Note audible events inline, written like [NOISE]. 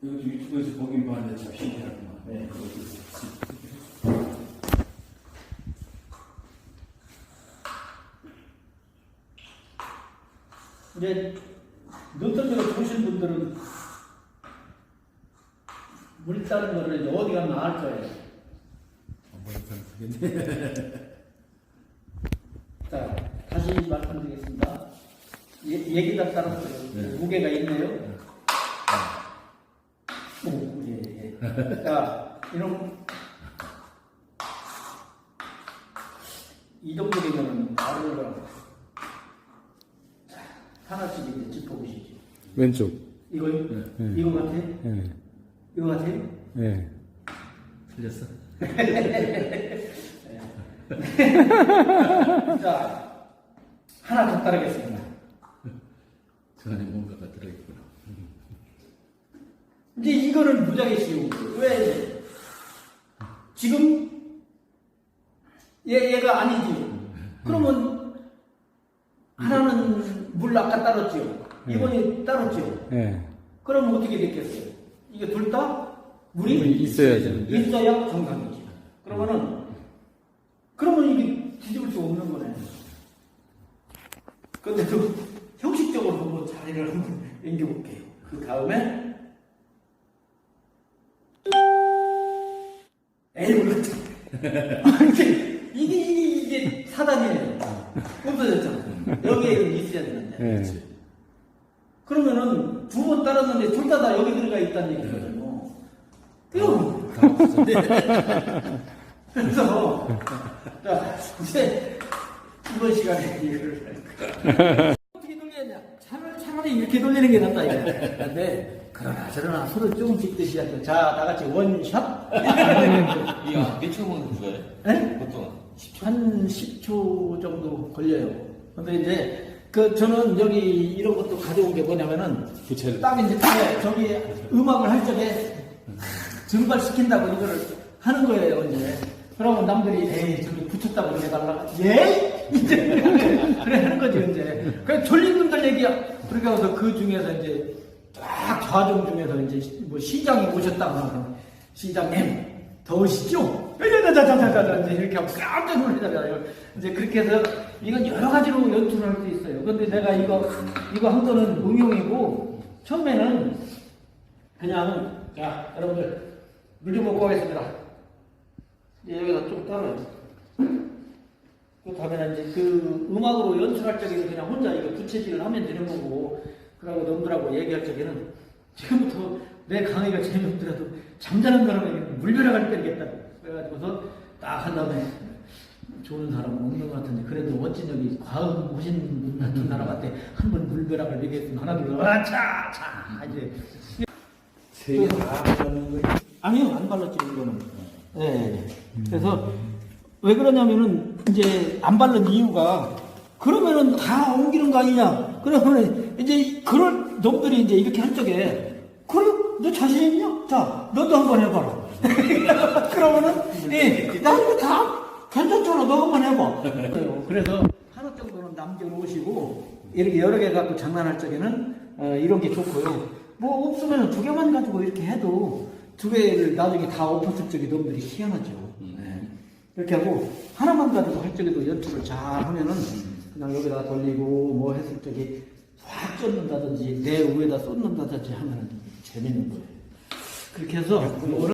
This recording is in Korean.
이것도 유튜브에서 보긴 봤는데 참 신기하구만. 네. 이제 눈떠미가 좋으신 분들은 물 따는 거를 이제 어디 가면 알 거예요. [LAUGHS] 자, 다시 말씀드리겠습니다. 예, 얘기가 따랐어요. 네. 무게가 있네요. 자, 이런 이 정도 되면은 바로 자, 하나씩 이제 짚어보시죠. 왼쪽. 이거 네. 이거 같아? 예. 이거 같아? 예. 틀렸어? [LAUGHS] 자, 하나 더 따르겠습니다. 저 안에 뭔가가 들어있구나. 이제 이거는 쉬운 거예요. 왜? 지금 얘, 얘가 아니지. 그러면 하나는 물 아까 따랐죠. 이번에 따랐죠. 예. 그러면 어떻게 됐겠어요? 이게 둘 다 물이 물이 있어야 되는데. 있어야 정상이지. 그러면은 그러면 이게 뒤집을 수 없는 거네. 근데 또 형식적으로 한번 자리를 한번 [LAUGHS] 옮겨볼게요. 그 다음에 에이 몰랐죠. 이게 이게 이게, 이게 사단이에요. 없어졌잖아. 여기에 있어야 되는데. 예. 그러면은 두 번 따랐는데 둘 다 다 여기 들어가 있다는 얘기거든요. 뿅! [LAUGHS] 그래서, 자, 이제 이번 시간에 이거를 할 거야. [LAUGHS] 어떻게 돌리냐? 차라리, 차라리 이렇게 돌리는 게 낫다, 이거. 근데, 그러나 저러나 서로 조금씩 돼. 자, 다 같이 원샷? 이거 몇초 먹는 거예요? 네? 보통 한 10초 정도 걸려요. 근데 이제, 그, 저는 여기 이런 것도 가져온 게 뭐냐면은, 부채를. 딱 이제 딱 저기 음악을 할 적에 증발시킨다고 이거를 하는 거예요, 이제. 그러면 남들이, 에이, 저기 붙였다고 해달라. 예? [LAUGHS] 이제 그래 하는 거죠, 이제. 그래, 졸린 놈들 얘기야. 해서 그 중에서 이제 딱 좌정 중에서 이제 뭐 시장이 오셨다고 하면 시장님, 더우시죠? 자자자자자자 이제 이렇게 하고 깜짝 놀라잖아요. 이제 그렇게 해서 이건 여러 가지로 연출을 할수 있어요. 근데 내가 이거 이거 한 거는 응용이고 처음에는 그냥 자 여러분들 물 좀 먹고 가겠습니다. 여기다 좀 따라요. 그 다음에 이제 그 음악으로 연출할 적에는 그냥 혼자 이거 부채질을 하면 되는 거고 그러고 놈들하고 얘기할 적에는 지금부터 내 강의가 재미없더라도 잠자는 사람에게 물벼락을 때리겠다고 그래가지고서 딱 한 다음에 좋은 사람은 없는 것 같은데 그래도 멋진 여기 과음 오신 분 같은 사람한테 한 번 물벼락을 매겠으면 하나 둘 아차 차 이제. 세개다 하는 거 아니요 안 발랐죠 이거는. 네. 그래서 왜 그러냐면은 이제 안 바른 이유가 그러면은 다 옮기는 거 아니냐. 그러면 이제 그럴 놈들이 이제 이렇게 할 적에 그래? 너 자신 있냐? 자 너도 한번 해봐라. [LAUGHS] 그러면은 예 나 이거 다 괜찮잖아. 너 한번 해봐. 그래서 하루 정도는 남겨놓으시고 이렇게 여러 개 갖고 장난할 적에는 어, 이런 게 좋고요. 뭐 없으면 두 개만 가지고 이렇게 해도 두 개를 나중에 다 엎었을 적에 놈들이 희한하죠. 네. 이렇게 하고 하나만 가지고 할 적에도 연출을 잘 하면은 그냥 여기다 돌리고 뭐 했을 적에 확 쫓는다든지 내 위에다 쏟는다든지 하면은 재밌는 거예요. 그렇게 해서